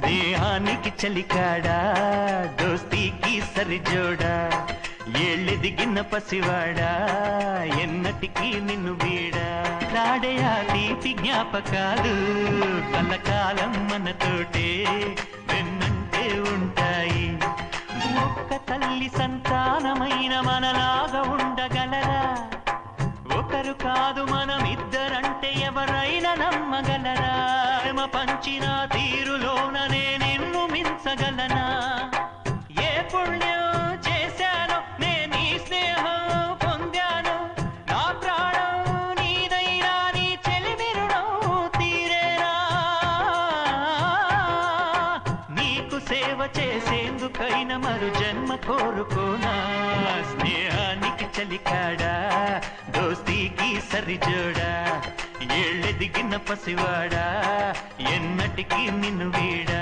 స్నేహానికి చలికాడా దోస్తీకి సరిజోడా ఏళ్ళెదిగిన పసివాడా ఎన్నటికీ నిన్ను వీడా. నాడే ఆ తీపి జ్ఞాపకాలు కలకాలం మనతోటే వెన్నంటే ఉంటాయి. ఒక్క తల్లి సంతానమైన మనలాగా ఉండగలరా? ఒకరు కాదు మనం ఇద్దరంటే ఎవరైనా నమ్మగలరా? ప్రేమ పంచిన తీరులోననే నిన్ను మించగలనా? ఏ పుణ్యం చేశాను నేను ఈ స్నేహం పొందాను. నా ప్రాణం నీదైనా నీ చెలిమిరుడం తీరేనా? నీకు సేవ చేసేందుకైన మరు జన్మ కోరుకోనా? స్నేహానికి చలికాడా? దోస్తీకి సరిజోడా ఏళ్ళెదిగిన పసివాడా ఎన్నటికీ నిన్ను వీడా.